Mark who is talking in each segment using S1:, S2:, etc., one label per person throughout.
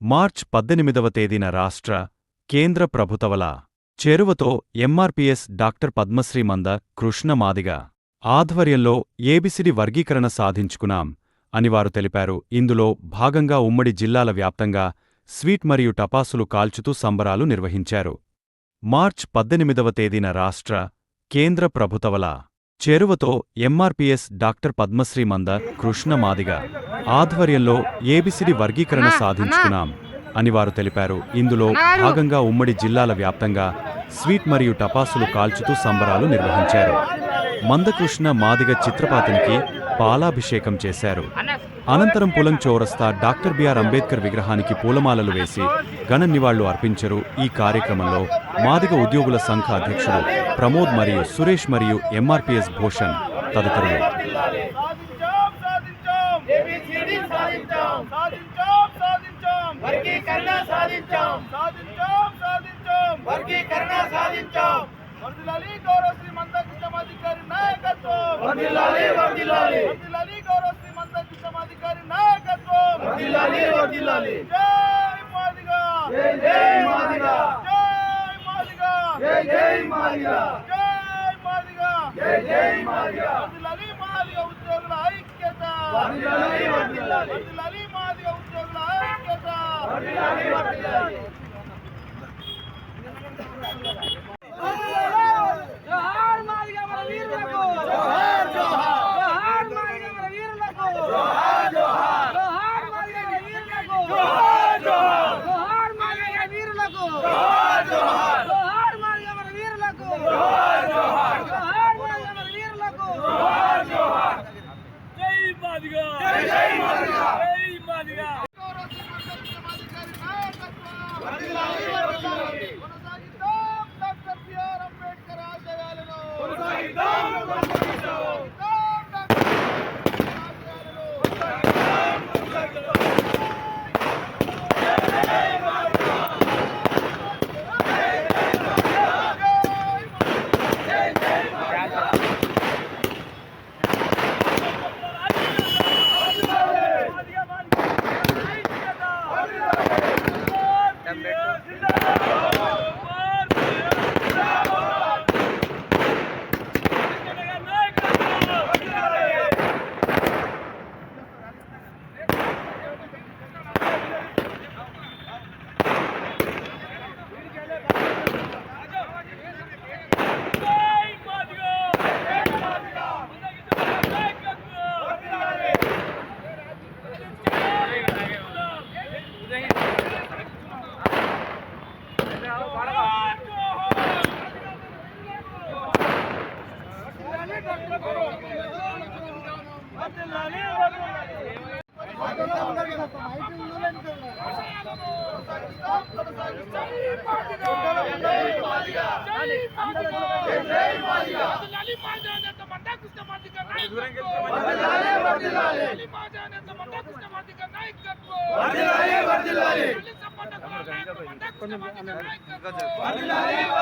S1: March పద్దెనిమిదవ తేదీన రాష్ట్ర కేంద్ర ప్రభుత్వల చేరువతో ఎంఆర్పీఎస్ డాక్టర్ పద్మశ్రీ మంద కృష్ణ మాదిగ ఆధ్వర్యంలో ఏబిసిడి వర్గీకరణ సాధించుకున్నాం అని వారు తెలిపారు. ఇందులో భాగంగా ఉమ్మడి జిల్లాల వ్యాప్తంగా స్వీట్ మరియు టపాసులు కాల్చుతూ సంబరాలు నిర్వహించారు. మార్చ్ పద్దెనిమిదవ తేదీన రాష్ట్ర కేంద్ర ప్రభుత్వల చేరువతో ఎంఆర్పీఎస్ డాక్టర్ పద్మశ్రీ మంద కృష్ణ మాదిగ ఆధ్వర్యంలో ఏబిసిడి వర్గీకరణ సాధించుకున్నాం అని వారు తెలిపారు. ఇందులో భాగంగా ఉమ్మడి జిల్లాల వ్యాప్తంగా స్వీట్ మరియు టపాసులు కాల్చుతూ సంబరాలు నిర్వహించారు. మందకృష్ణ మాదిగ చిత్రపాతినికి పాలాభిషేకం చేశారు. అనంతరం పులం చౌరస్తా డాక్టర్ బిఆర్ అంబేద్కర్ విగ్రహానికి పూలమాలలు వేసి ఘన నివాళులు అర్పించరు. ఈ కార్యక్రమంలో మాదిగ ఉద్యోగుల సంఘ అధ్యక్షుడు ప్రమోద్ మరియు సురేష్ మరియు ఎంఆర్పిఎస్ భూషణ్ తదితరులు
S2: గౌరవ శ్రీ నాయకత్వం గౌరవ శ్రీ నాయకత్వం జై మాదిగా
S3: జై జై మాదిగా
S2: జై మాదిగా
S3: జై జై మాదిగా
S2: జై మాదిగా
S3: జై జై మాదిగా
S2: వర్ధిల్లాలి మాదిగా ఉద్యోగుల ఐక్యత. ఉద్యోగుల ఐక్యత. Number two.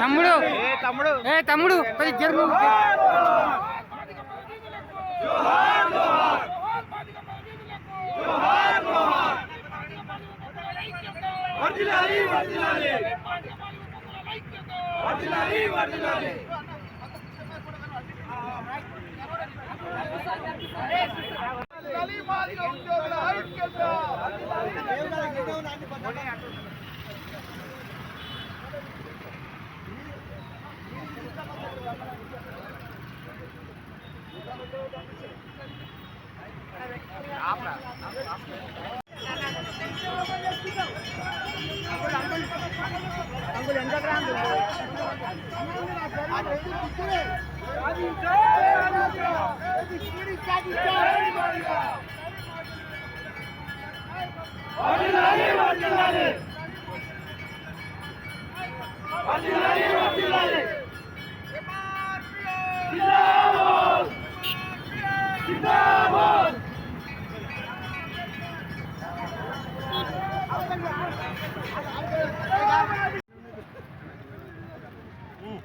S4: తమ్ముడు. తమ్ముడు? ఏ తమ్ముడు? కొద్ది జరుగు
S3: جوہار جوہار
S2: جوہار باد کا مرید
S3: لکو جوہار جوہار ورجلی علی ورجلی
S4: ورجلی باد ఐక్యత వర్ధిల్లాలి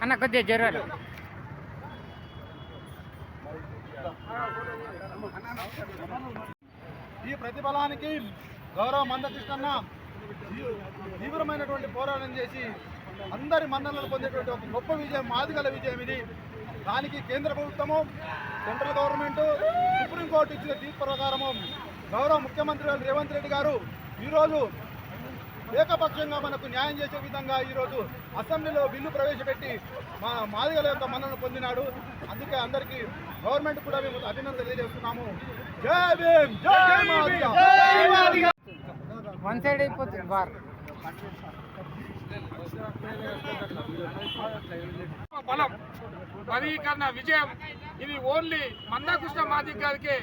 S4: అన్న కొద్దిగా జరగాలి
S5: ఈ ప్రతిఫలానికి గౌరవ మందకృష్ణన్న తీవ్రమైనటువంటి పోరాటం చేసి అందరి మన్ననలు పొందేటువంటి ఒక గొప్ప విజయం మాదిగల విజయం ఇది. దానికి కేంద్ర ప్రభుత్వము సెంట్రల్ గవర్నమెంట్ సుప్రీంకోర్టు ఇచ్చిన తీర్పు ప్రకారము గౌరవ ముఖ్యమంత్రి రేవంత్ రెడ్డి గారు ఈరోజు ఏకపక్షంగా మనకు న్యాయం చేసే విధంగా ఈరోజు అసెంబ్లీలో బిల్లు ప్రవేశపెట్టి మా మాదిగల యొక్క మన్నను పొందినాడు. అందుకే అందరికీ గవర్నమెంట్ కూడా మేము అభినందన తెలియజేస్తున్నాము. జై భీమ్ జై మాదిగ.
S4: వన్ సైడ్ అయిపోతుంది బార్.
S2: బలం వర్గీకరణ విజయం ఇది ఓన్లీ మందాకృష్ణ మాదిక్ గారికి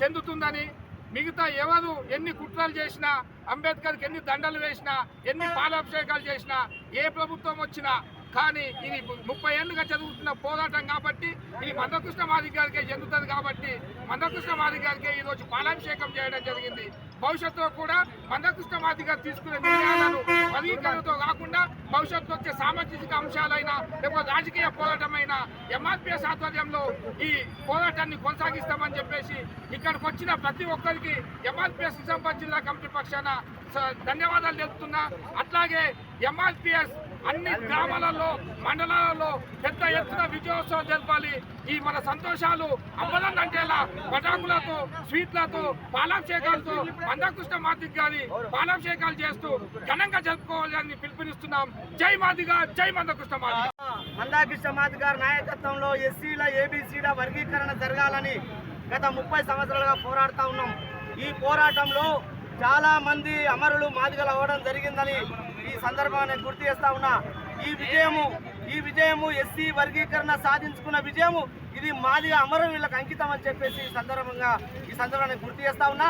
S2: చెందుతుందని మిగతా ఎవరు ఎన్ని కుట్రలు చేసినా అంబేద్కర్కి ఎన్ని దండలు వేసినా ఎన్ని పాలాభిషేకాలు చేసినా ఏ ప్రభుత్వం వచ్చినా కానీ ఇది ముప్పై ఏళ్ళుగా జరుగుతున్న పోరాటం కాబట్టి ఇది మందకృష్ణ మాదిక్ గారికే చెందుతుంది కాబట్టి మందకృష్ణ మాదిక్ గారికే ఈరోజు పాలాభిషేకం చేయడం జరిగింది. భవిష్యత్తులో కూడా మందకృష్ణ మాదిక్ గారు తీసుకునే నిర్ణయాలను వర్గీకరణతో కాకుండా భవిష్యత్తులో వచ్చే సామాజిక అంశాలైన లేకపోతే రాజకీయ పోరాటమైన ఎంఆర్పిఎస్ ఆధ్వర్యంలో ఈ పోరాటాన్ని కొనసాగిస్తామని చెప్పేసి ఇక్కడికి వచ్చిన ప్రతి ఒక్కరికి ఎంఆర్పిఎస్ నిజామాబాద్ జిల్లా కమిటీ పక్షాన ధన్యవాదాలు తెలుపుతున్నా. అట్లాగే ఎంఆర్పిఎస్ అన్ని గ్రామాలలో మండలాలలో పెద్ద ఎత్తున విజయోత్సవం జరపాలి. ఈ మన సంతోషాలు అవ్వదంటేలా పటాకులతో స్వీట్లతో పాలాభిషేకాలతో మందకృష్ణ మాదిక్ గారి పాలాభిషేకాలు చేస్తూ ఘనంగా జరుపుకోవాలని పిలుపునిస్తున్నాం. జై మాదిగా జై మందకృష్ణ మాదిగ.
S6: మందాకృష్ణ మాది గారి నాయకత్వంలో ఎస్సీల ఏబీసీల వర్గీకరణ జరగాలని గత ముప్పై సంవత్సరాలుగా పోరాడుతూ ఉన్నాం. ఈ పోరాటంలో చాలా మంది అమరులు మాదిగలు అవ్వడం జరిగిందని ఈ సందర్భంగా నేను గుర్తు చేస్తా ఉన్నా ఈ విజయము ఈ విజయము ఎస్సీ వర్గీకరణ సాధించుకున్న విజయము ఇది మాదిగా అమరవీళ్ళకి అంకితం అని చెప్పేసి ఈ సందర్భంగా ఈ సందర్భంగా నేను గుర్తు చేస్తా ఉన్నా.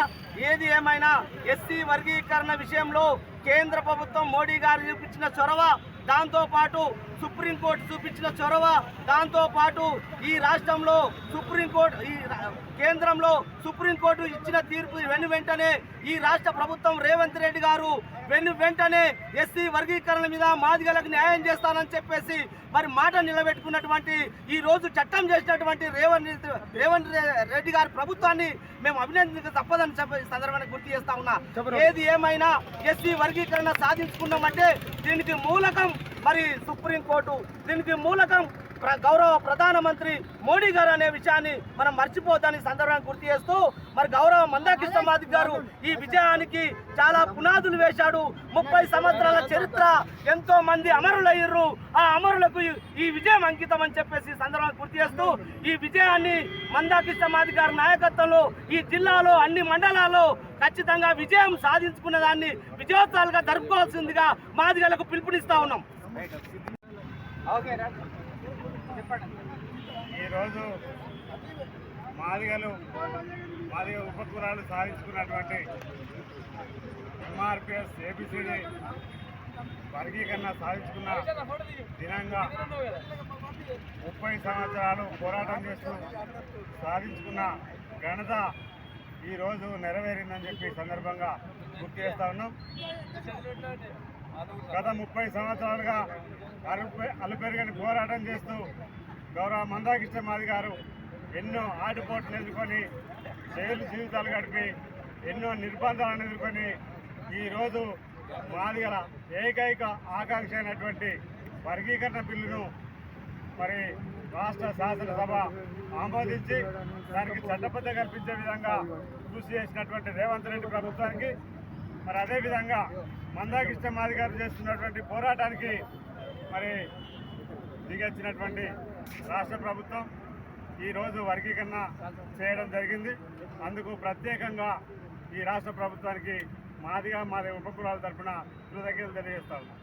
S6: ఏది ఏమైనా ఎస్సీ వర్గీకరణ విషయంలో కేంద్ర ప్రభుత్వం మోడీ గారు చూపించిన చొరవ దాంతోపాటు సుప్రీంకోర్టు చూపించిన చొరవ దాంతోపాటు ఈ రాష్ట్రంలో సుప్రీంకోర్టు ఈ కేంద్రంలో సుప్రీంకోర్టు ఇచ్చిన తీర్పు వెను వెంటనే ఈ రాష్ట్ర ప్రభుత్వం రేవంత్ రెడ్డి గారు వెను వెంటనే ఎస్సీ వర్గీకరణ మీద మాదిగలకు న్యాయం చేస్తానని చెప్పేసి మరి మాట నిలబెట్టుకున్నటువంటి ఈ రోజు చట్టం చేసినటువంటి రేవంత్ రేవంత్ రెడ్డి గారి ప్రభుత్వాన్ని మేము అభినందించక తప్పదని సందర్భాన్ని గుర్తు చేస్తా ఉన్నా. ఏది ఏమైనా ఎస్సీ వర్గీకరణ సాధించుకున్నామంటే దీనికి మూలకం మరి సుప్రీంకోర్టు. దీనికి మూలకం గౌరవ ప్రధానమంత్రి మోడీ గారు అనే విషయాన్ని మనం మర్చిపోతాని సందర్భాన్ని గుర్తు చేస్తూ మరి గౌరవ మందాకృష్ణ మాదిక్ గారు ఈ విజయానికి చాలా పునాదులు వేశాడు. ముప్పై సంవత్సరాల చరిత్ర ఎంతో మంది అమరులయ్యారు ఆ అమరులకు ఈ- విజయం అంకితం అని చెప్పేసి సందర్భాన్ని గుర్తు చేస్తూ ఈ విజయాన్ని మందాకృష్ణ మాదిక్ గారి నాయకత్వంలో ఈ జిల్లాలో అన్ని మండలాల్లో ఖచ్చితంగా విజయం సాధించుకున్న దాన్ని విజయోత్సవాలుగా జరుపుకోవాల్సిందిగా మాదిగలకు పిలుపునిస్తా ఉన్నాం.
S5: ఓకే ఈరోజు మాదిగలు మాదిగ ఉపకులాలు సాధించుకున్నటువంటి ఎంఆర్పిఎస్ ఏబిసిడి వర్గీకరణ సాధించుకున్న దినంగా ముప్పై సంవత్సరాలు పోరాటం చేస్తూ సాధించుకున్న ఘనత ఈరోజు నెరవేరిందని చెప్పి సందర్భంగా గుర్తు చేస్తా ఉన్నాం. గత ముప్పై సంవత్సరాలుగా అలుపె అలుపెరుగని పోరాటం చేస్తూ గౌరవ మందాకృష్ణ మాది గారు ఎన్నో ఆటుపోట్లు ఎదుర్కొని జైలు జీవితాలు గడిపి ఎన్నో నిర్బంధాలను ఎదుర్కొని ఈరోజు మాదిగల ఏకైక ఆకాంక్ష అయినటువంటి వర్గీకరణ బిల్లును మరి రాష్ట్ర శాసనసభ ఆమోదించి దానికి చట్టబద్ధ కల్పించే విధంగా కృషి చేసినటువంటి రేవంత్ రెడ్డి ప్రభుత్వానికి మరి అదేవిధంగా మందాకృష్ణ మాదిగారు చేస్తున్నటువంటి పోరాటానికి మరి దిగొచ్చినటువంటి రాష్ట్ర ప్రభుత్వం ఈరోజు వర్గీకరణ చేయడం జరిగింది. అందుకు ప్రత్యేకంగా ఈ రాష్ట్ర ప్రభుత్వానికి మాదిగా మాది ఉపకులాల తరఫున కృతజ్ఞతలు తెలియజేస్తా ఉన్నాం.